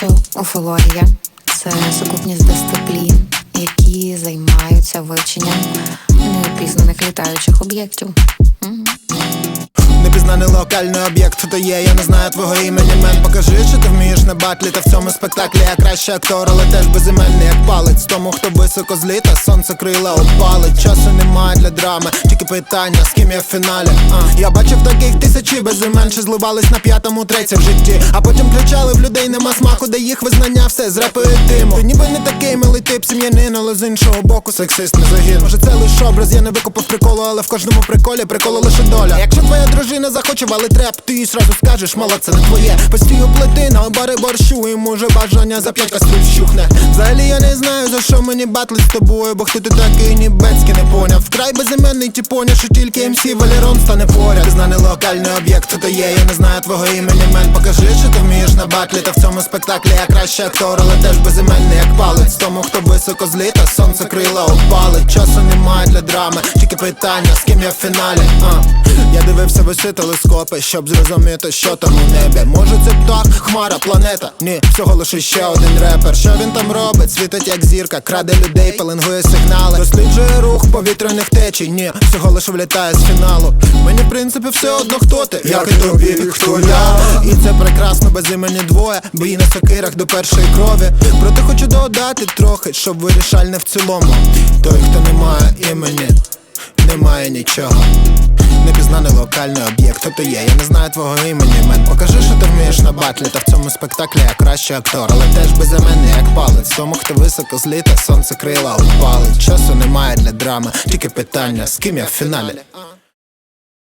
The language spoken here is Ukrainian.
що уфологія це сукупність дисциплін, які займаються вивченням неопізнаних літаючих об'єктів. Непізнаний локальний об'єкт, хто є, я не знаю твого імені Мен, покажи, що ти вмієш на батлі Та в цьому спектаклі. Я кращий актор, але теж безіменний, як палець. Тому хто високо зліта, сонце крила опалить. Часу немає для драми, тільки питання, з ким я в фіналі. А. Я бачив таких тисячі без імен, що зливались на п'ятому треці в житті. А потім кричали в людей нема смаку, де їх визнання все з репою тиму Ти ніби не такий милий тип, сім'янин, але з іншого боку сексист не загін Може це лише образ, я не викопав приколу, але в кожному приколі приколу лише доля. Якщо твоя дружина захоче валить реп, ти їй сразу скажеш, мала це не твоє. Постію плити на бари борщу, і може бажання за п'ять кастрюль вщухне Взагалі я не знаю за що мені батли з тобою, бо хто ти такий ні бецьки не поняв. Вкрай безіменний ті поняв, що тільки МС Валерон стане поряд. Знаний локальний об'єкт, хто ти є, я не знаю твого імені Мен, покажи, що ти вмієш на батлі Та в цьому спектаклі я кращий актор, але теж безіменний, як палець. Тому хто високо зліта, сонце крила опалить Часу немає для драми, тільки питання, з ким я в фіналі. А. Я дивився виси телескопи, щоб зрозуміти, що там у небі. Може це птах, хмара, планета? Ні, всього лише ще один репер. Що він там робить? Світить як зірка, краде людей, пеленгує сигнали. Досліджує рух повітряних течій, ні, всього лише влітає з фіналу Мені в принципі все одно хто ти, як і тобі, хто я І це прекрасно без імені двоє, бої на сокирах до першої крові. Проте хочу додати трохи, щоб вирішальне в цілому. Той, хто не має імені, немає нічого. Непізнаний локальний об'єкт, хто ти є, я не знаю твого імені, мен. Покажи, що ти вмієш на батлі, та в цьому спектаклі я кращий актор, але теж безіменний, як палець. Тому хто високо зліта, сонце крила опалить Часу немає для драми, тільки питання, з ким я в фіналі